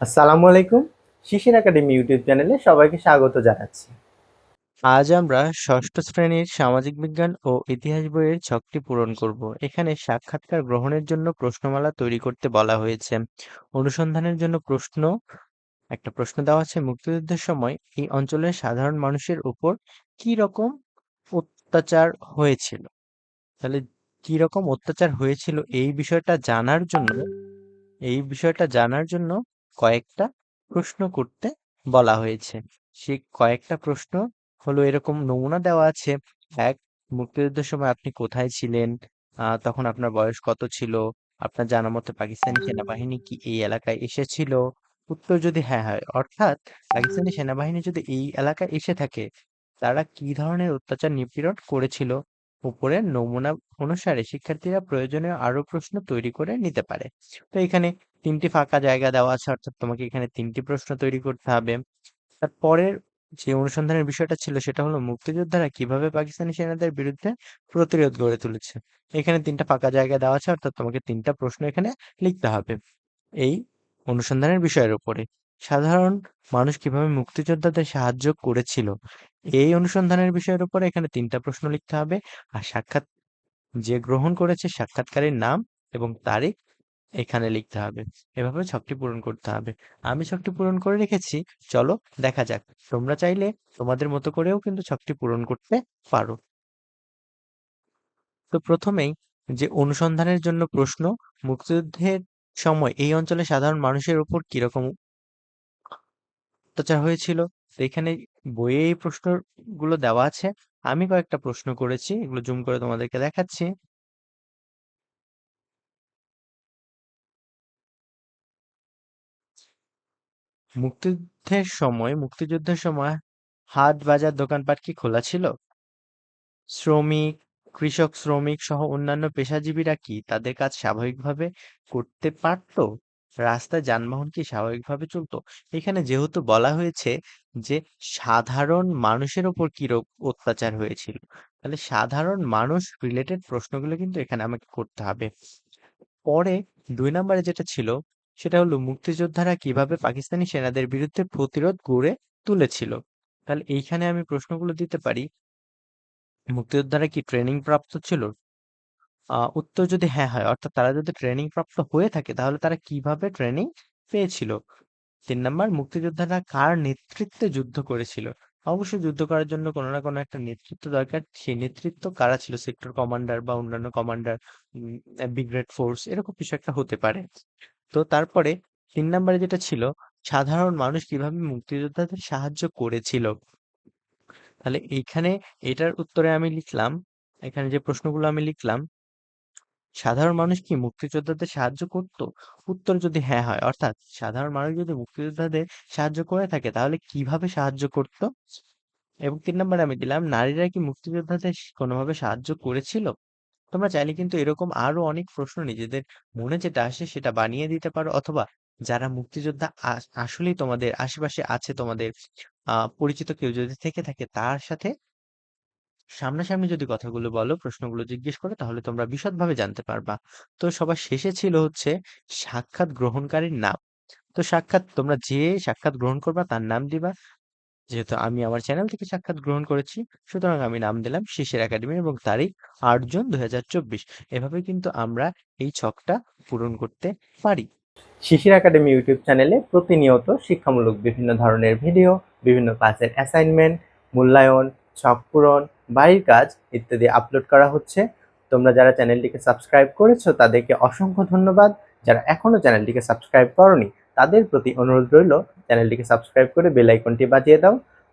আসসালামু আলাইকুম, শিশির academy YouTube চ্যানেলে সবাইকে স্বাগত জানাচ্ছি। আজ আমরা ষষ্ঠ শ্রেণির সামাজিক বিজ্ঞান ও ইতিহাস বইয়ের ছকটি পূরণ করব। এখানে সাক্ষাৎকার গ্রহণের জন্য প্রশ্নমালা তৈরি করতে বলা হয়েছে। অনুসন্ধানের জন্য প্রশ্ন, একটা প্রশ্ন দেওয়া আছে, মুক্তিযুদ্ধের সময় এই অঞ্চলের সাধারণ মানুষের উপর কি রকম অত্যাচার হয়েছিল? তাহলে কি রকম অত্যাচার হয়েছিল এই বিষয়টা জানার জন্য, এই বিষয়টা জানার জন্য কয়েকটা প্রশ্ন করতে বলা হয়েছে। সেই কয়েকটা প্রশ্ন হলো এরকম নমুনা দেওয়া আছে, এক, মুক্তিযুদ্ধের সময় আপনি কোথায় ছিলেন? তখন আপনার বয়স কত ছিল? আপনার জানা মতে পাকিস্তানি সেনাবাহিনী কি এই এলাকায় এসেছিল? উত্তর যদি হ্যাঁ হয়, অর্থাৎ পাকিস্তানি সেনাবাহিনী যদি এই এলাকায় এসে থাকে, তারা কি ধরনের অত্যাচার নিপীড়ন করেছিল? উপরের নমুনা অনুসারে শিক্ষার্থীরা প্রয়োজনীয় আরও প্রশ্ন তৈরি করে নিতে পারে। তো এখানে তিনটি ফাঁকা জায়গা দেওয়া আছে, অর্থাৎ তোমাকে এখানে তিনটি প্রশ্ন তৈরি করতে হবে। তারপরের যে অনুসন্ধানের বিষয়টা ছিল, সেটা হলো মুক্তিযোদ্ধারা কীভাবে পাকিস্তানি সেনাদের বিরুদ্ধে প্রতিরোধ গড়ে তুলেছে। এখানে তিনটা ফাঁকা জায়গা দেওয়া আছে, অর্থাৎ তোমাকে তিনটা প্রশ্ন এখানে লিখতে হবে। এই অনুসন্ধানের বিষয়ের উপরে, সাধারণ মানুষ কীভাবে মুক্তিযোদ্ধাদের সাহায্য করেছিল? এই অনুসন্ধানের বিষয়ের উপরে এখানে তিনটা প্রশ্ন লিখতে হবে। আর সাক্ষাৎ, যে গ্রহণ করেছে, সাক্ষাৎকারের নাম এবং তারিখ এখানে লিখতে হবে। এভাবে ছকটি পূরণ করতে হবে। আমি ছকটি পূরণ করে রেখেছি। চলো দেখা যাক। তোমরা চাইলে তোমাদের মতো করেও কিন্তু ছকটি পূরণ করতে পারো। তো প্রথমেই যে অনুসন্ধানের জন্য প্রশ্ন, মুক্তিযুদ্ধের সময় এই অঞ্চলে সাধারণ মানুষের উপর কীরকম অত্যাচার হয়েছিল? এখানে বইয়ে এই প্রশ্নগুলো দেওয়া আছে। আমি কয়েকটা প্রশ্ন করেছি। এগুলো জুম করে তোমাদেরকে দেখাচ্ছি। মুক্তিযুদ্ধের সময় মুক্তিযুদ্ধের সময় হাট বাজার দোকানপাট কি খোলা ছিল? শ্রমিক, কৃষক, শ্রমিক সহ অন্যান্য পেশাজীবীরা কি তাদের কাজ স্বাভাবিকভাবে করতে পারতো? রাস্তায় যানবাহন কি স্বাভাবিকভাবে চলতো? এখানে যেহেতু বলা হয়েছে যে সাধারণ মানুষের ওপর কি রোগ অত্যাচার হয়েছিল, তাহলে সাধারণ মানুষ রিলেটেড প্রশ্নগুলো কিন্তু এখানে আমাকে করতে হবে। পরে দুই নম্বরে যেটা ছিল সেটা হলো মুক্তিযোদ্ধারা কীভাবে পাকিস্তানি সেনাদের বিরুদ্ধে প্রতিরোধ গড়ে তুলেছিল। তাহলে এইখানে আমি প্রশ্নগুলো দিতে পারি। মুক্তিযোদ্ধারা কি ট্রেনিং প্রাপ্ত ছিল? উত্তর যদি হ্যাঁ হয়, অর্থাৎ তারা যদি ট্রেনিং প্রাপ্ত হয়ে থাকে, তাহলে তারা কীভাবে ট্রেনিং পেয়েছিল? তিন নাম্বার, মুক্তিযোদ্ধারা কার নেতৃত্বে যুদ্ধ করেছিল? অবশ্যই যুদ্ধ করার জন্য কোনো না কোনো একটা নেতৃত্ব দরকার। সেই নেতৃত্ব কারা ছিল? সেক্টর কমান্ডার বা অন্যান্য কমান্ডার ব্রিগেড ফোর্স এরকম কিছু একটা হতে পারে। তো তারপরে তিন নাম্বারে যেটা ছিল, সাধারণ মানুষ কীভাবে মুক্তিযোদ্ধাদের সাহায্য করেছিল? তাহলে এইখানে এটার উত্তরে আমি লিখলাম, এখানে যে প্রশ্নগুলো আমি লিখলাম, সাধারণ মানুষ কি মুক্তিযোদ্ধাদের সাহায্য করত? উত্তর যদি হ্যাঁ হয়, অর্থাৎ সাধারণ মানুষ যদি মুক্তিযোদ্ধাদের সাহায্য করে থাকে, তাহলে কীভাবে সাহায্য করত? এবং তিন নম্বরে আমি দিলাম, নারীরা কি মুক্তিযোদ্ধাদের কোনোভাবে সাহায্য করেছিল? তোমরা চাইলে কিন্তু এরকম আরও অনেক প্রশ্ন নিজেদের মনে যেটা আসে সেটা বানিয়ে দিতে পারো অথবা যারা মুক্তিযোদ্ধা আস- আসলেই তোমাদের আশেপাশে আছে তোমাদের আহ পরিচিত কেউ যদি থেকে থাকে তার সাথে সামনাসামনি যদি কথাগুলো বলো, প্রশ্নগুলো জিজ্ঞেস করো তাহলে তোমরা বিশদভাবে জানতে পারবা। তো সবার শেষে ছিল হচ্ছে সাক্ষাৎ গ্রহণকারীর নাম। তো সাক্ষাৎ তোমরা যে সাক্ষাৎ গ্রহণ করবা তার নাম দিবা। যেহেতু আমি আমার চ্যানেল থেকে সাক্ষাৎ গ্রহণ করেছি, সুতরাং আমি নাম দিলাম শিশির একাডেমি এবং তারিখ আট জুন দুই এভাবে কিন্তু আমরা এই ছকটা পূরণ করতে পারি। শিশির একাডেমি ইউটিউব চ্যানেলে প্রতিনিয়ত শিক্ষামূলক বিভিন্ন ধরনের ভিডিও বিভিন্ন ক্লাসের অ্যাসাইনমেন্ট মূল্যায়ন, ছক পূরণ, বাড়ির কাজ ইত্যাদি আপলোড করা হচ্ছে। তোমরা যারা চ্যানেলটিকে সাবস্ক্রাইব করেছ, তাদেরকে অসংখ্য ধন্যবাদ। যারা এখনও চ্যানেলটিকে সাবস্ক্রাইব করনি তাদের প্রতি অনুরোধ রইল চ্যানেলটিকে সাবস্ক্রাইব করে বেল আইকনটি বাজিয়ে দাও।